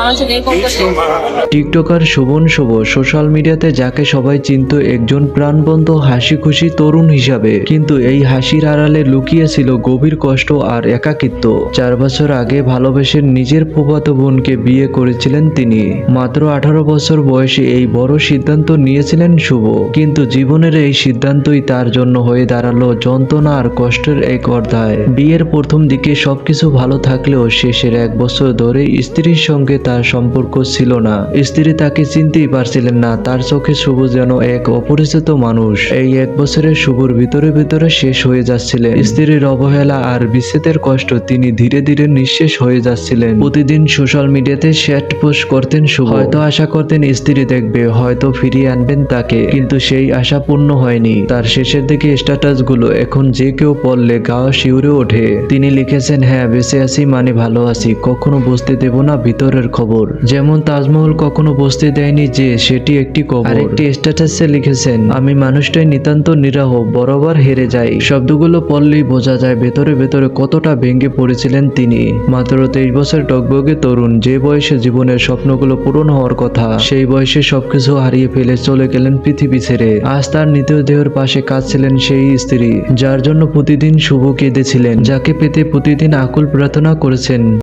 আমার সাথে এরকম টিকটকার শোভন শুভ সোশ্যাল মিডিয়াতে যাকে সবাই চিনত একজন প্রাণবন্ত হাসি খুশি তরুণ হিসাবে কিন্তু এই হাসির আড়ালে লুকিয়েছিল গভীর কষ্ট আর একাকিত্ব। চার বছর আগে ভালোবেসে নিজের ফুফাতো বোনকে বিয়ে করেছিলেন তিনি। মাত্র আঠারো বছর বয়সে এই বড় সিদ্ধান্ত নিয়েছিলেন শুভ। কিন্তু জীবনের এই সিদ্ধান্তই তার জন্য হয়ে দাঁড়াল যন্ত্রণা আর কষ্টের এক অধ্যায়। বিয়ের প্রথম দিকে সবকিছু ভালো থাকলেও শেষের এক বছর ধরে স্ত্রীর সঙ্গে তার সম্পর্ক ছিল না। স্ত্রী তাকে চিনতেই পারছিলেন না, তার চোখে শুভ যেন এক অপরিচিত মানুষ। এই এক বছরের শুভর ভিতরে ভিতরে শেষ হয়ে যাচ্ছিলেন। স্ত্রীর অবহেলা আর বিচ্ছেদের কষ্ট তিনি ধীরে ধীরে নিঃশেষ হয়ে যাচ্ছিলেন। প্রতিদিন সোশ্যাল মিডিয়াতে শ্যাট পোস্ট করতেন শুভ। হয়তো আশা করতেন স্ত্রী দেখবে, হয়তো ফিরিয়ে আনবেন তাকে, কিন্তু সেই আশা পূর্ণ হয়নি। তার শেষের দিকে স্ট্যাটাসগুলো এখন যে কেউ পড়লে গা শিউরে ওঠে। তিনি লিখেছেন হ্যাঁ বেঁচে আছি মানে ভালো আছি, কখনো বুঝতে দেব না ভিতরের খবর। যেমন তাজমহল কখনো বুঝতে দেয়নি যে সেটি একটি কবর। আরেকটি স্ট্যাটাসে লিখেছেন আমি মানুষটাই নিতান্ত নিরাহ বরাবর হেরে যাই। শব্দগুলো পড়লেই বোঝা যায় ভেতরে ভেতরে কতটা ভেঙে পড়েছিলেন তিনি। মাত্র তেইশ বছর টকবগে তরুণ যে বয়সে জীবনের স্বপ্নগুলো পূরণ হওয়ার কথা সেই বয়সে সবকিছু হারিয়ে ফেলে চলে গেলেন পৃথিবী ছেড়ে। আজ তার নিতীয় দেহের পাশে কাঁদছিলেন সেই স্ত্রী যার জন্য প্রতিদিন শুভ কেঁদেছিলেন যাকে পেতে প্রতিদিন আকুল প্রার্থনা করেছেন।